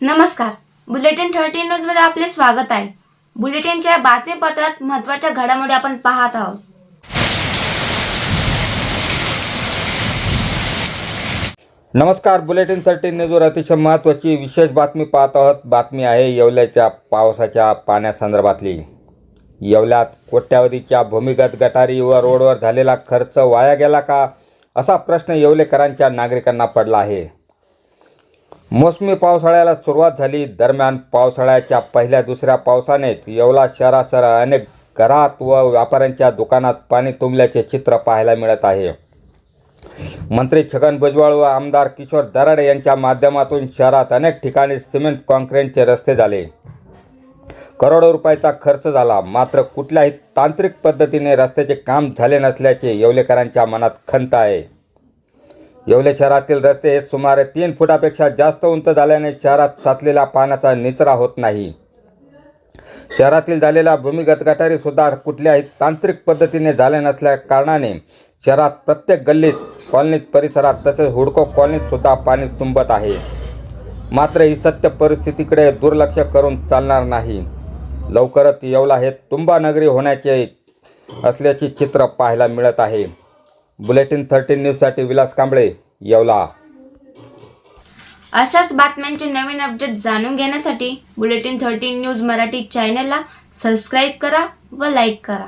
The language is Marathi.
नमस्कार. बुलेटिन थर्टीन न्यूजमध्ये आपले स्वागत आहे. बुलेटिनच्या बातमीपत्रात महत्त्वाच्या घडामोडी आपण पाहत आहोत. नमस्कार बुलेटिन थर्टीन न्यूजवर अतिशय महत्त्वाची विशेष बातमी पाहत आहोत. बातमी आहे येवल्याच्या पावसाच्या पाण्यासंदर्भातली. येवल्यात कोट्यावधीच्या भूमिगत गटारी व रोडवर झालेला खर्च वाया गेला का? असा प्रश्न येवलेकरांच्या नागरिकांना पडला आहे. मोसमी पावसाळ्याला सुरुवात झाली. दरम्यान पावसाळ्याच्या पहिल्या दुसऱ्या पावसानेच येवला शहरासह अनेक घरात व व्यापाऱ्यांच्या दुकानात पाणी तुंबल्याचे चित्र पाहायला मिळत आहे. मंत्री छगन भुजबळ व आमदार किशोर दराडे यांच्या माध्यमातून शहरात अनेक ठिकाणी सिमेंट कॉन्क्रीटचे रस्ते झाले. करोडो रुपयाचा खर्च झाला. मात्र कुठल्याही तांत्रिक पद्धतीने रस्त्याचे काम झाले नसल्याचे येवलेकरांच्या मनात खंत आहे. येवले शहरातील रस्ते हे सुमारे तीन फुटापेक्षा जास्त उंच झाल्याने शहरात साचलेल्या पाण्याचा निचरा होत नाही. शहरातील झालेल्या भूमिगत गटारी सुद्धा कुठल्याही तांत्रिक पद्धतीने झाल्या नसल्या कारणाने शहरात प्रत्येक गल्लीत कॉलनीत परिसरात तसेच हुडको कॉलनीत सुद्धा पाणी तुंबत आहे. मात्र ही सत्य परिस्थितीकडे दुर्लक्ष करून चालणार नाही. लवकरच येवला हे तुंबा नगरी होण्याचे असल्याचे चित्र पाहायला मिळत आहे. बुलेटिन थर्टीन न्यूजसाठी विलास कांबळे येवला. अशाच बातम्यांचे नवीन अपडेट जाणून घेण्यासाठी बुलेटिन थर्टीन न्यूज मराठी चॅनलला सबस्क्राईब करा व लाईक करा.